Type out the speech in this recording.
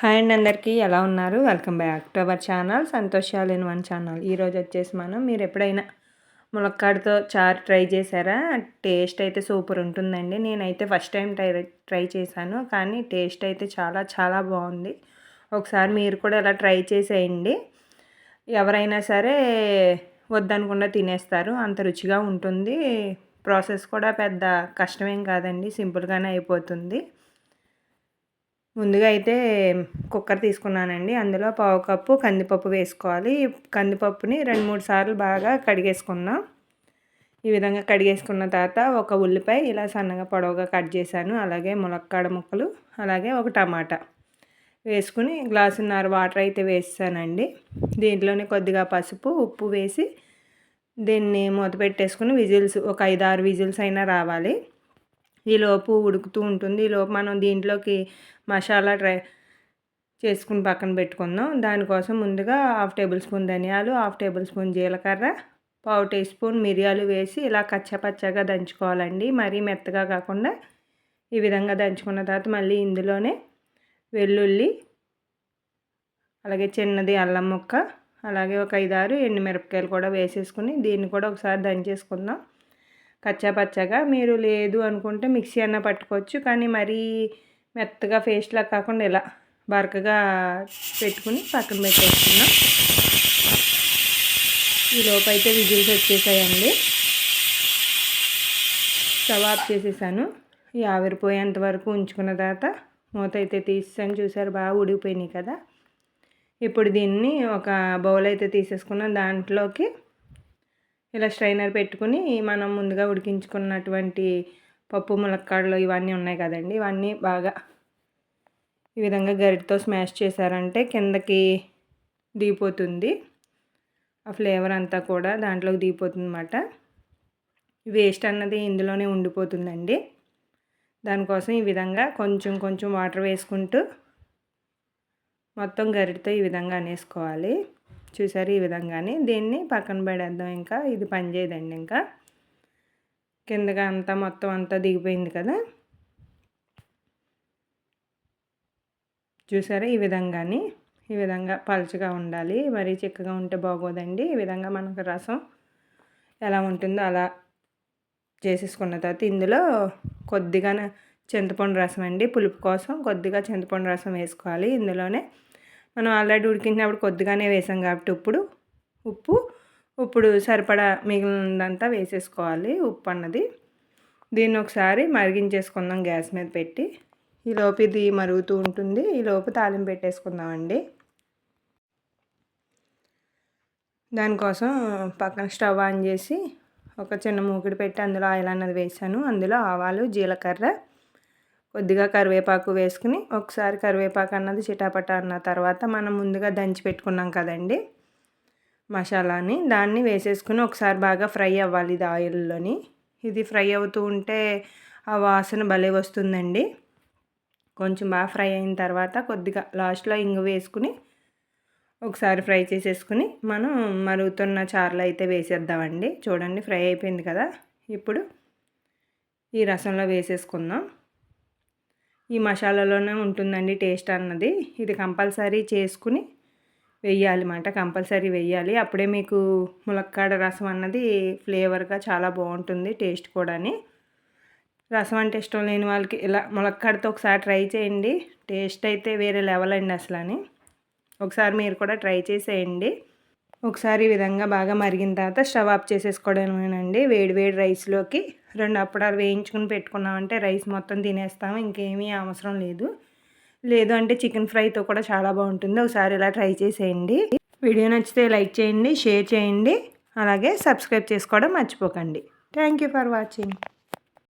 Hi అండి అందరికీ ఎలా ఉన్నారు? Welcome back to our channel. సంతోషాలు ఇన్ వన్ ఛానల్. ఈరోజు వచ్చేసి మనం మీరు ఎప్పుడైనా ములక్కాడతో చారు ట్రై చేశారా? టేస్ట్ అయితే సూపర్ ఉంటుందండి. నేనైతే ఫస్ట్ టైం ట్రై ట్రై చేశాను కానీ టేస్ట్ అయితే చాలా చాలా బాగుంది. ఒకసారి మీరు కూడా ఇలా ట్రై చేసేయండి. ఎవరైనా సరే వద్దనకుండా తినేస్తారు. అంత రుచిగా ఉంటుంది. ప్రాసెస్ కూడా పెద్ద కష్టమేం కాదండి. సింపుల్గానే అయిపోతుంది. ముందుగా అయితే కుక్కర్ తీసుకున్నానండి. అందులో పావు కప్పు కందిపప్పు వేసుకోవాలి. కందిపప్పుని రెండు మూడు సార్లు బాగా కడిగేసుకున్నాం ఈ విధంగా కడిగేసుకున్న తర్వాత ఒక ఉల్లిపాయ ఇలా సన్నగా పొడవుగా కట్ చేశాను. అలాగే ములక్కాడ ముక్కలు అలాగే ఒక టమాటా వేసుకుని గ్లాసున్నర వాటర్ అయితే వేసానండి దీంట్లోనే కొద్దిగా పసుపు ఉప్పు వేసి దీన్ని మూత పెట్టేసుకుని విజిల్స్ ఒక ఐదు ఆరు విజిల్స్ అయినా రావాలి. ఈలోపు ఉడుకుతూ ఉంటుంది. ఈలోపు మనం దీంట్లోకి మసాలా ట్రై చేసుకుని పక్కన పెట్టుకుందాం. దానికోసం ముందుగా హాఫ్ టేబుల్ స్పూన్ ధనియాలు హాఫ్ టేబుల్ స్పూన్ జీలకర్ర పావు టీ స్పూన్ మిరియాలు వేసి ఇలా కచ్చపచ్చగా దంచుకోవాలండి. మరీ మెత్తగా కాకుండా ఈ విధంగా దంచుకున్న తర్వాత మళ్ళీ ఇందులోనే వెల్లుల్లి అలాగే చిన్నది అల్లం ముక్క అలాగే ఒక ఐదారు ఎండుమిరపకాయలు కూడా వేసేసుకుని దీన్ని కూడా ఒకసారి దంచేసుకుందాం. కచ్చాపచ్చగా. మీరు లేదు అనుకుంటే మిక్సీ అన్న పట్టుకోవచ్చు. కానీ మరీ మెత్తగా ఫేస్లా కాకుండా ఇలా బరకగా పెట్టుకుని పక్కన పెట్టేసుకున్నాం ఈ లోపైతే విజిల్స్ వచ్చేసాయండి. స్టవ్ ఆఫ్ చేసేసాను. ఈ ఆవిరిపోయేంత వరకు ఉంచుకున్న తర్వాత మూత అయితే తీసాను చూసారు బాగా ఉడిగిపోయినాయి కదా. ఇప్పుడు దీన్ని ఒక బౌల్ అయితే తీసేసుకున్నాం. దాంట్లోకి ఇలా స్ట్రైనర్ పెట్టుకుని మనం ముందుగా ఉడికించుకున్నటువంటి పప్పు ములక్కాడలు ఇవన్నీ ఉన్నాయి కదండి. ఇవన్నీ బాగా ఈ విధంగా గరిటతో స్మాష్ చేశారంటే కిందకి దిగిపోతుంది. ఆ ఫ్లేవర్ అంతా కూడా దాంట్లోకి దిగిపోతుంది అన్నమాట వేస్ట్ అన్నది ఇందులోనే ఉండిపోతుందండి. దానికోసం ఈ విధంగా కొంచెం కొంచెం వాటర్ వేసుకుంటూ మొత్తం గరిటతో ఈ విధంగా అనేసుకోవాలి. చూసారు ఈ విధంగానే. దీన్ని పక్కన పడేద్దాం ఇంకా. ఇది పనిచేయదండి ఇంకా. కిందగా అంతా మొత్తం అంతా దిగిపోయింది కదా. చూసారా ఈ విధంగానే. ఈ విధంగా పలుచగా ఉండాలి. మరీ చిక్కగా ఉంటే బాగోదండి. ఈ విధంగా మనకు రసం ఎలా ఉంటుందో అలా చేసేసుకున్న తర్వాత ఇందులో కొద్దిగా చింతపండు రసం అండి. పులుపు కోసం కొద్దిగా చింతపండు రసం వేసుకోవాలి. ఇందులోనే మనం ఆల్రెడీ ఉడికించినప్పుడు కొద్దిగానే వేసాం కాబట్టి ఇప్పుడు ఉప్పు ఇప్పుడు సరిపడా మిగిలినదంతా వేసేసుకోవాలి ఉప్పు అన్నది. దీన్ని ఒకసారి మరిగించేసుకుందాం గ్యాస్ మీద పెట్టి. ఈ లోపు ఇది మరుగుతూ ఉంటుంది. ఈ లోపు తాలింపు పెట్టేసుకుందామండి. దానికోసం పక్కన స్టవ్ ఆన్ చేసి ఒక చిన్న మూకిడి పెట్టి అందులో ఆయిల్ అన్నది వేసాను. అందులో ఆవాలు జీలకర్ర కొద్దిగా కరివేపాకు వేసుకుని ఒకసారి కరివేపాకు అన్నది చిటాపట అన్న తర్వాత మనం ముందుగా దంచి పెట్టుకున్నాం కదండి మసాలాని. దాన్ని వేసేసుకుని ఒకసారి బాగా ఫ్రై అవ్వాలి ఇది ఆయిల్లోని. ఇది ఫ్రై అవుతూ ఉంటే ఆ వాసన భలే వస్తుందండి. కొంచెం బాగా ఫ్రై అయిన తర్వాత కొద్దిగా లాస్ట్లో ఇంగు వేసుకుని ఒకసారి ఫ్రై చేసేసుకుని మనం మరుగుతున్న చారులు అయితే వేసేద్దామండి. చూడండి ఫ్రై అయిపోయింది కదా. ఇప్పుడు ఈ రసంలో వేసేసుకుందాం. ఈ మసాలాలోనే ఉంటుందండి టేస్ట్ అన్నది. ఇది కంపల్సరీ చేసుకుని వెయ్యాలి అన్నమాట కంపల్సరీ వెయ్యాలి అప్పుడే మీకు ములక్కాడ రసం అన్నది ఫ్లేవర్గా చాలా బాగుంటుంది టేస్ట్ కూడాని. రసం అంటే ఇష్టం లేని వాళ్ళకి ఇలా ములక్కాడతో ఒకసారి ట్రై చేయండి. టేస్ట్ అయితే వేరే లెవెల్ అండి అసలు అని ఒకసారి మీరు కూడా ట్రై చేసేయండి. ఒకసారి ఈ విధంగా బాగా మరిగిన తర్వాత స్టవ్ ఆఫ్ చేసేసుకోవడమేనండి. వేడి వేడి రైస్లోకి రెండు అప్పడాలు వేయించుకుని పెట్టుకున్నామంటే రైస్ మొత్తం తినేస్తాము ఇంకేమీ అవసరం లేదు. లేదు అంటే చికెన్ ఫ్రైతో కూడా చాలా బాగుంటుంది. ఒకసారి ఇలా ట్రై చేసేయండి. వీడియో నచ్చితే లైక్ చేయండి షేర్ చేయండి. అలాగే సబ్స్క్రైబ్ చేసుకోవడం మర్చిపోకండి. Thank you for watching.